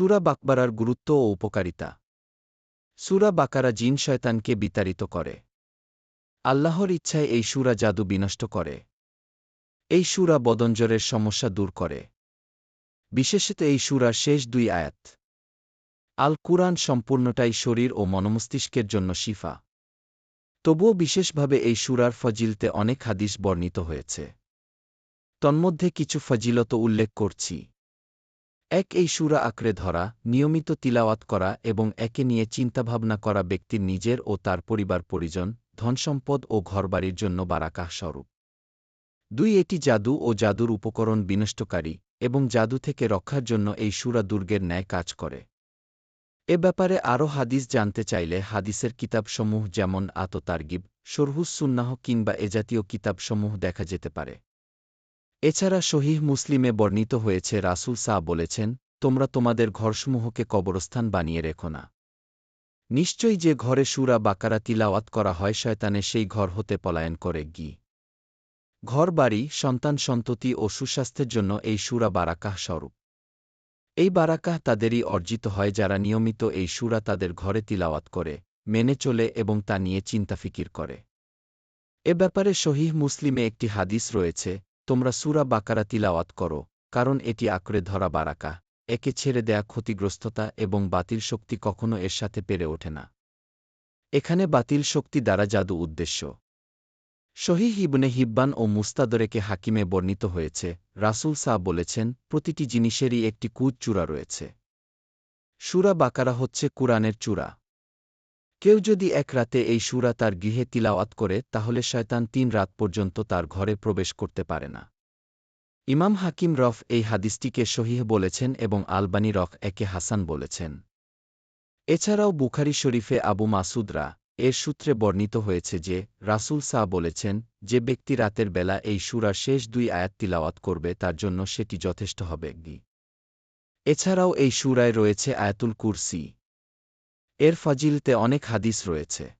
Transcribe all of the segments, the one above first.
সুরা বাকবারার গুরুত্ব ও উপকারিতা। সুরা বাকারা জিন শয়তানকে বিতাড়িত করে। আল্লাহর ইচ্ছায় এই সুরা জাদু বিনষ্ট করে। এই সুরা বদঞ্জরের সমস্যা দূর করে। বিশেষত এই সুরার শেষ দুই আয়াত। আল কুরআন সম্পূর্ণটাই শরীর ও মনমস্তিষ্কের জন্য শিফা। তবুও বিশেষভাবে এই সুরার ফজিলতে অনেক হাদিস বর্ণিত হয়েছে। তন্মধ্যে কিছু ফজিলত উল্লেখ করছি। এক এই সুরা আঁকড়ে ধরা, নিয়মিত তিলাওয়াত করা এবং একে নিয়ে চিন্তাভাবনা করা ব্যক্তির নিজের ও তার পরিবার পরিজন, ধনসম্পদ ও ঘরবাড়ির জন্য বারাকাহ স্বরূপ। দুই, এটি জাদু ও জাদুর উপকরণ বিনষ্টকারী এবং জাদু থেকে রক্ষার জন্য এই সুরা দুর্গের ন্যায় কাজ করে। এ ব্যাপারে আরও হাদিস জানতে চাইলে হাদিসের কিতাবসমূহ যেমন আত তার্গিব সরহুস সুন্নাহ কিংবা এ জাতীয় কিতাবসমূহ দেখা যেতে পারে। এছাড়া শহীহ মুসলিমে বর্ণিত হয়েছে, রাসুল সাহ বলেছেন, তোমরা তোমাদের ঘরসমূহকে কবরস্থান বানিয়ে রেখো না। নিশ্চয়ই যে ঘরে সুরা বাকারা তিলাওয়াত করা হয়, শয়তানে সেই ঘর হতে পলায়ন করে গি। ঘর বাড়ি সন্তান সন্ততি ও সুস্বাস্থ্যের জন্য এই সুরা বারাকাহ স্বরূপ। এই বারাকাহ তাদেরই অর্জিত হয় যারা নিয়মিত এই সুরা তাদের ঘরে তিলাওয়াত করে, মেনে চলে এবং তা নিয়ে চিন্তাফিকির করে। এ ব্যাপারে শহীহ মুসলিমে একটি হাদিস রয়েছে তোমরা সুরা বাকারা তিলাওয়াত করো, কারণ এটি আঁকড়ে ধরা বারাকা। একে ছেড়ে দেয়া ক্ষতিগ্রস্ততা এবং বাতিল শক্তি কখনো এর সাথে পেরে ওঠে না। এখানে বাতিল শক্তি দ্বারা জাদু উদ্দেশ্য। শহীহ ইবনে হিব্বান ও মুস্তাদরেকে হাকিমে বর্ণিত হয়েছে, রাসুল সাহ বলেছেন, প্রতিটি জিনিসেরই একটি কুদ চূড়া রয়েছে। সুরা বাকারা হচ্ছে কুরআনের চূড়া। কেউ যদি এক রাতে এই সুরা তার গৃহে তিলাওয়াত করে, তাহলে শয়তান তিন রাত পর্যন্ত তার ঘরে প্রবেশ করতে পারে না। ইমাম হাকিম রফ এই হাদিসটিকে শহীহ বলেছেন এবং আলবানী রফ একে হাসান বলেছেন। এছাড়াও বুখারি শরীফে আবু মাসুদরা এর সূত্রে বর্ণিত হয়েছে যে, রাসুল সাহ বলেছেন, যে ব্যক্তি রাতের বেলা এই সুরার শেষ দুই আয়াত তিলাওয়াত করবে, তার জন্য সেটি যথেষ্ট হবে। এছাড়াও এই সুরায় রয়েছে আয়াতুল কুরসি। এর ফাজিলতে অনেক হাদিস রয়েছে।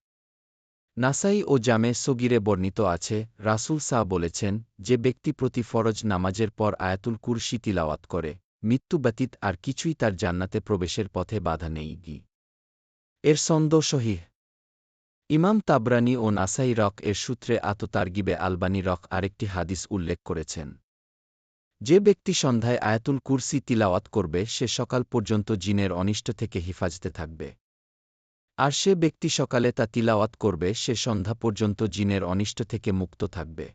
নাসাই ও জামে সগিরে বর্ণিত আছে, রাসুল সাহ বলেছেন, যে ব্যক্তি প্রতি ফরজ নামাজের পর আয়াতুল কুরসি তিলাওয়াত করে, মৃত্যু ব্যতীত আর কিছুই তার জান্নাতে প্রবেশের পথে বাধা নেই গি। এর সন্দ সহিহ। ইমাম তাবরানি ও নাসাই রক এর সূত্রে আততার্গিবে আলবানি রক আরেকটি হাদিস উল্লেখ করেছেন। যে ব্যক্তি সন্ধ্যায় আয়াতুল কুরসি তিলাওয়াত করবে, সে সকাল পর্যন্ত জিনের অনিষ্ট থেকে হিফাজতে থাকবে। আর সে ব্যক্তি সকালে তা তিলাওয়াত করবে, সে সন্ধ্যা পর্যন্ত জিনের অনিষ্ট থেকে মুক্ত থাকবে।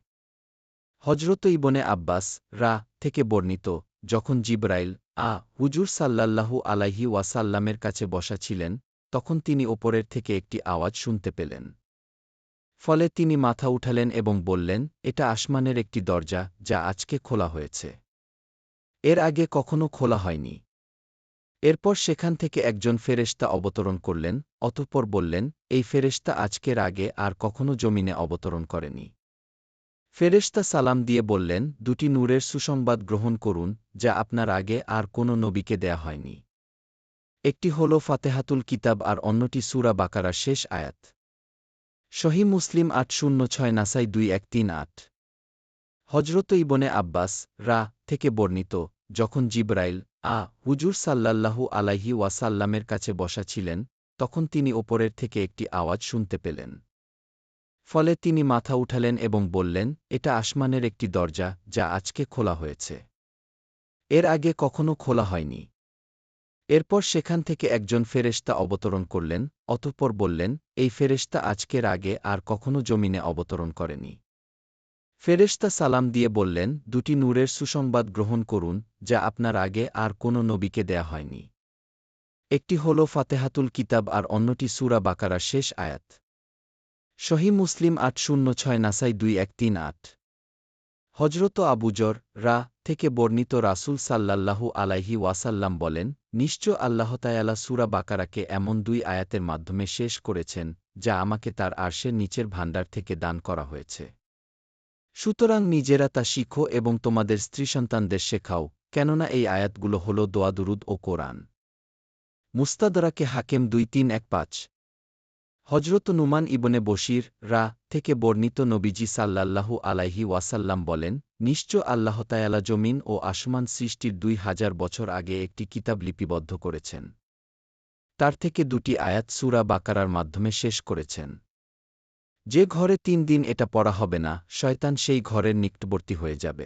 হজরত ইবনে আব্বাস রা থেকে বর্ণিত, যখন জিব্রাইল আ হুজুর সাল্লাল্লাহু আলাইহি ওয়াসাল্লামের কাছে বসা ছিলেন, তখন তিনি ওপরের থেকে একটি আওয়াজ শুনতে পেলেন। ফলে তিনি মাথা উঠালেন এবং বললেন, এটা আসমানের একটি দরজা, যা আজকে খোলা হয়েছে। এর আগে কখনো খোলা হয়নি। এরপর সেখান থেকে একজন ফেরেস্তা অবতরণ করলেন, অতঃপর বললেন, এই ফেরেস্তা আজকের আগে আর কখনো জমিনে অবতরণ করেনি। ফেরেস্তা সালাম দিয়ে বললেন, দুটি নূরের সুসংবাদ গ্রহণ করুন, যা আপনার আগে আর কোনো নবীকে দেয়া হয়নি। একটি হল ফাতেহাতুল কিতাব আর অন্যটি সুরা বাকারার শেষ আয়াত। শহী মুসলিম আট শূন্য ছয় নাসাই দুই এক তিন আট। হজরত ইবনে আব্বাস রা থেকে বর্ণিত, যখন জিব্রাইল আ, হুজুর সাল্লাল্লাহু আলাইহি ওয়াসাল্লামের কাছে বসা ছিলেন, তখন তিনি ওপরের থেকে একটি আওয়াজ শুনতে পেলেন। ফলে তিনি মাথা উঠালেন এবং বললেন, এটা আসমানের একটি দরজা, যা আজকে খোলা হয়েছে। এর আগে কখনো খোলা হয়নি। এরপর সেখান থেকে একজন ফেরেস্তা অবতরণ করলেন, অতঃপর বললেন, এই ফেরেস্তা আজকের আগে আর কখনো জমিনে অবতরণ করেনি। ফেরেস্তা সালাম দিয়ে বললেন, দুটি নূরের সুসংবাদ গ্রহণ করুন, যা আপনার আগে আর কোনো নবীকে দেয়া হয়নি। একটি হল ফাতেহাতুল কিতাব আর অন্যটি সুরা বাকারার শেষ আয়াত। শহী মুসলিম আট শূন্য ছয় নাসাই দুই এক তিন আট। হজরত আবুজর রা থেকে বর্ণিত রাসুল সাল্লাল্লাহু আলাইহি ওয়াসাল্লাম বলেন, নিশ্চয় আল্লাহতায়ালা সুরা বাকারাকে এমন দুই আয়াতের মাধ্যমে শেষ করেছেন, যা আমাকে তার আর্শের নিচের ভাণ্ডার থেকে দান করা হয়েছে। সুতরাং নিজেরা তা শিখো এবং তোমাদের স্ত্রী সন্তানদের শেখাও, কেননা এই আয়াতগুলো হল দোয়াদুরুদ ও কোরআন। মুস্তাদরাকে হাকেম দুই তিন এক পাঁচ। হজরত নুমান ইবনে বশির রা থেকে বর্ণিত নবীজি সাল্লাল্লাহু আলাইহি ওয়াসাল্লাম বলেন, নিশ্চয় আল্লাহতায়ালা জমিন ও আসমান সৃষ্টির দুই হাজার বছর আগে একটি কিতাব লিপিবদ্ধ করেছেন। তার থেকে দুটি আয়াত সুরা বাকারার মাধ্যমে শেষ করেছেন। যে ঘরে তিন দিন এটা পড়া হবে না শয়তান সেই ঘরের নিকটবর্তী হয়ে যাবে।